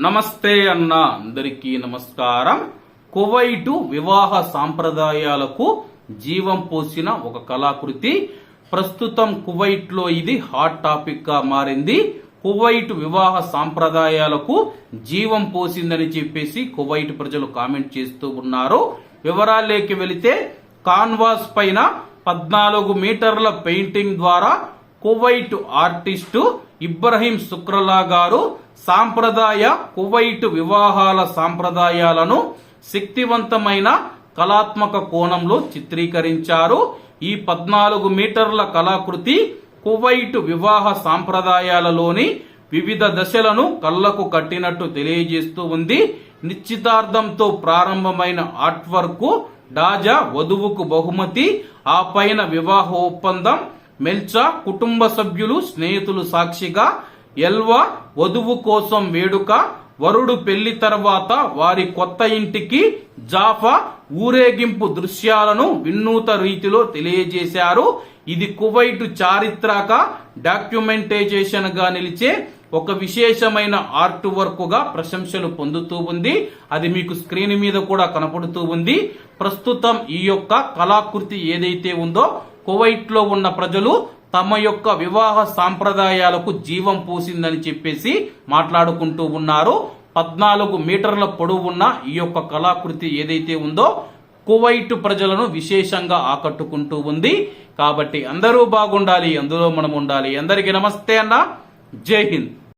నమస్తే అన్న. అందరికీ నమస్కారం. కువైటు వివాహ సాంప్రదాయాలకు జీవం పోసిన ఒక కళాకృతి. ప్రస్తుతం కువైట్లో ఇది హాట్ టాపిక్గా మారింది. కువైట్ వివాహ సాంప్రదాయాలకు జీవం పోసిందని చెప్పేసి కువైట్ ప్రజలు కామెంట్ చేస్తూ ఉన్నారు. వివరాల్లోకి వెళితే కాన్వాస్ పైన పద్నాలుగు మీటర్ల పెయింటింగ్ ద్వారా కువైట్ ఆర్టిస్టు ఇబ్రహీం శుక్రలా గారు సాంప్రదాయ కువైట్ వివాహాల సాంప్రదాయాలను శక్తివంతమైన కళాత్మక కోణంలో చిత్రీకరించారు. ఈ పద్నాలుగు మీటర్ల కళాకృతి కువైట్ వివాహ సాంప్రదాయాలలోని వివిధ దశలను కళ్ళకు కట్టినట్టు తెలియజేస్తూ ఉంది. నిశ్చితార్థంతో ప్రారంభమైన ఆర్ట్ వర్క్ డాజా వధువుకు బహుమతి ఆ పైన వివాహ ఒప్పందం మెల్చా కుటుంబ సభ్యులు స్నేహితులు సాక్షిగా ఎల్వా వధువు కోసం వేడుక వరుడు పెళ్ళి తర్వాత వారి కొత్త ఇంటికి జాఫా ఊరేగింపు దృశ్యాలను వినూత రీతిలో తెలియజేశారు. ఇది కువైట్ చారిత్రక డాక్యుమెంటైజేషన్గా నిలిచే ఒక విశేషమైన ఆర్ట్ వర్క్గా ప్రశంసలు పొందుతూ ఉంది. అది మీకు స్క్రీన్ మీద కూడా కనపడుతూ ఉంది. ప్రస్తుతం ఈ యొక్క కళాకృతి ఏదైతే ఉందో కువైట్లో ఉన్న ప్రజలు తమ యొక్క వివాహ సాంప్రదాయాలకు జీవం పోసిందని చెప్పేసి మాట్లాడుకుంటూ ఉన్నారు. పద్నాలుగు మీటర్ల పొడవు ఉన్న ఈ యొక్క కళాకృతి ఏదైతే ఉందో కువైట్ ప్రజలను విశేషంగా ఆకట్టుకుంటూ ఉంది. కాబట్టి అందరూ బాగుండాలి అందులో మనం ఉండాలి. అందరికీ నమస్తే అన్న. జై హింద్.